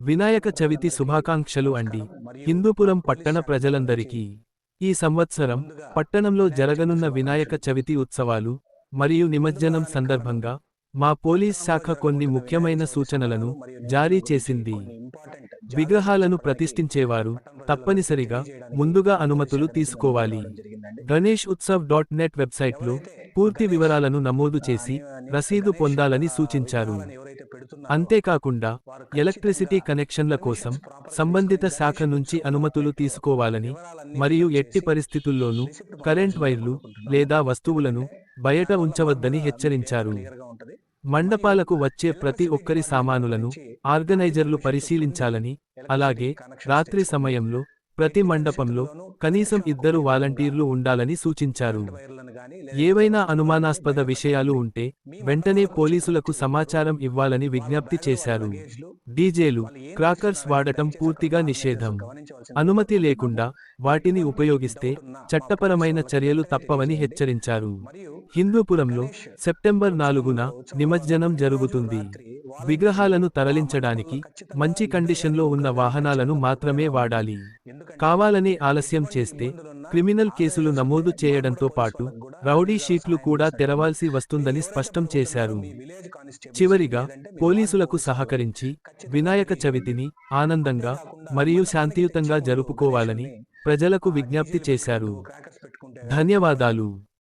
వినాయక చవితి శుభాకాంక్షలు అండి. హిందూపురం పట్టణ ప్రజలందరికీ ఈ సంవత్సరం పట్టణంలో జరగనున్న వినాయక చవితి ఉత్సవాలు మరియు నిమజ్జనం సందర్భంగా మా పోలీస్ శాఖ కొన్ని ముఖ్యమైన సూచనలను జారీ చేసింది. విగ్రహాలను ప్రతిష్ఠించేవారు తప్పనిసరిగా ముందుగా అనుమతులు తీసుకోవాలి. గణేష్ ఉత్సవ్ డాట్ నెట్ వెబ్సైట్లో పూర్తి వివరాలను నమోదు చేసి రసీదు పొందాలని సూచించారు. అంతేకాకుండా ఎలక్ట్రిసిటీ కనెక్షన్ల కోసం సంబంధిత శాఖ నుంచి అనుమతులు తీసుకోవాలని మరియు ఎట్టి పరిస్థితుల్లోనూ కరెంట్ వైర్లు లేదా వస్తువులను బయట ఉంచవద్దని హెచ్చరించారు. మండపాలకు వచ్చే ప్రతి ఒక్కరి సామానులను ఆర్గనైజర్లు పరిశీలించాలని అలాగే రాత్రి సమయంలో ప్రతి మండపంలో కనీసం ఇద్దరు వాలంటీర్లు ఉండాలని సూచించారు. ఏవైనా అనుమానాస్పద విషయాలు ఉంటే వెంటనే పోలీసులకు సమాచారం ఇవ్వాలని విజ్ఞప్తి చేశారు. డీజేలు క్రాకర్స్ వాడటం పూర్తిగా నిషేధం. అనుమతి లేకుండా వాటిని ఉపయోగిస్తే చట్టపరమైన చర్యలు తప్పవని హెచ్చరించారు. హిందూపురంలో సెప్టెంబర్ నాలుగున నిమజ్జనం జరుగుతుంది. విగ్రహాలను తరలించడానికి మంచి కండిషన్లో ఉన్న వాహనాలను మాత్రమే వాడాలి. కావాలని ఆలస్యం చేస్తే క్రిమినల్ కేసులు నమోదు చేయడంతో పాటు రౌడీ షీట్లు కూడా తెరవాల్సి వస్తుందని స్పష్టం చేశారు. చివరిగా పోలీసులకు సహకరించి వినాయక చవితిని ఆనందంగా మరియు శాంతియుతంగా జరుపుకోవాలని ప్రజలకు విజ్ఞప్తి చేశారు. ధన్యవాదాలు.